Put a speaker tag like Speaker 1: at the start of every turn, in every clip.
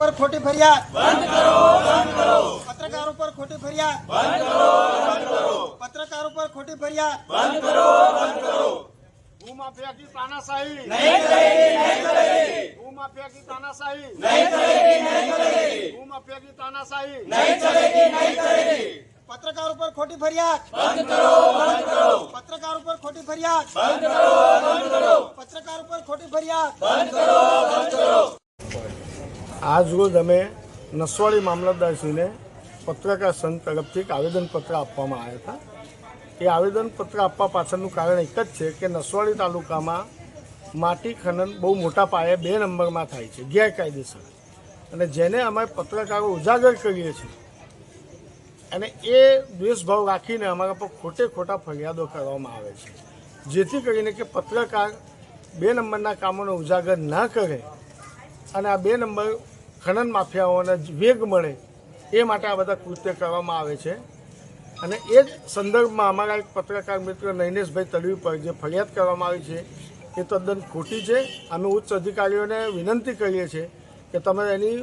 Speaker 1: પર ખોટી ફરિયાદ. બંધ કરો બંધ કરો. પત્રકારો પર ખોટી ફરિયાદ. બંધ પત્રકારો પર ખોટી ફરિયાદ. પત્રકારો પર ખોટી ફરિયાદ. પત્રકારો પર ખોટી ફરિયાદ. પત્રકારો પર ખોટી ફરિયાદ.
Speaker 2: રોજ અમે નસવાડી મામલતદારશ્રીને પત્રકાર સંઘ તરફથી એક આવેદનપત્ર આપવામાં આવ્યા હતા. એ આવેદનપત્ર આપવા પાછળનું કારણ એક જ છે કે નસવાડી તાલુકામાં માટી ખનન બહુ મોટા પાયે બે નંબરમાં થાય છે, ગેરકાયદેસર. અને જેને અમે પત્રકારો ઉજાગર કરીએ છીએ, અને એ દ્વેષભાવ રાખીને અમારા પર ખોટે ખોટા ફરિયાદો કરવામાં આવે છે. જેથી કરીને કે પત્રકાર બે નંબરના કામોને ઉજાગર ના કરે અને આ બે નંબર ખનન માફિયાઓને વેગ મળે એ માટે આ બધા કૃત્ય કરવામાં આવે છે. અને એ જ સંદર્ભમાં અમારા એક પત્રકાર મિત્ર નૈનેશભાઈ તડવી પર જે ફરિયાદ કરવામાં આવી છે, એ તદ્દન ખોટી છે. અમે ઉચ્ચ અધિકારીઓને વિનંતી કરીએ છીએ કે તમે એની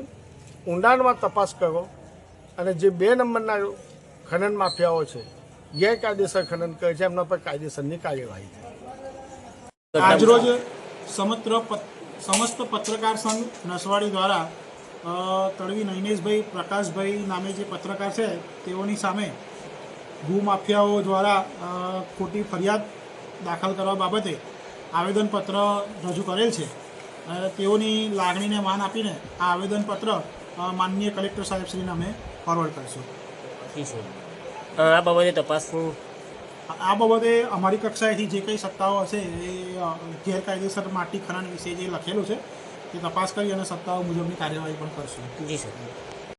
Speaker 2: ઊંડાણમાં તપાસ કરો અને જે બે નંબરના ખનન માફિયાઓ છે, ગેરકાયદેસર ખનન કરે છે, એમના પર કાયદેસરની કાર્યવાહી થાય
Speaker 3: આજરોજ સમત્ર સમસ્ત પત્રકાર સંઘ નસવાડી દ્વારા તળવી નૈનેશભાઈ પ્રકાશભાઈ નામે જે પત્રકાર છે તેઓની સામે ભૂમાફિયાઓ દ્વારા ખોટી ફરિયાદ દાખલ કરવા બાબતે આવેદનપત્ર રજૂ કરેલ છે. તેઓની લાગણીને માન આપીને આ આવેદનપત્ર માનનીય કલેક્ટર સાહેબશ્રીને અમે ફોરવર્ડ કરીશું.
Speaker 4: આ બાબતે તપાસનું
Speaker 3: આ બાબતે અમારી કક્ષાએથી જે કંઈ સત્તાઓ હશે એ ગેરકાયદેસર માટી ખનન વિશે જે લખેલું છે તે તપાસ કરી અને સત્તાઓ મુજબની કાર્યવાહી પણ કરશું.
Speaker 4: જી સર.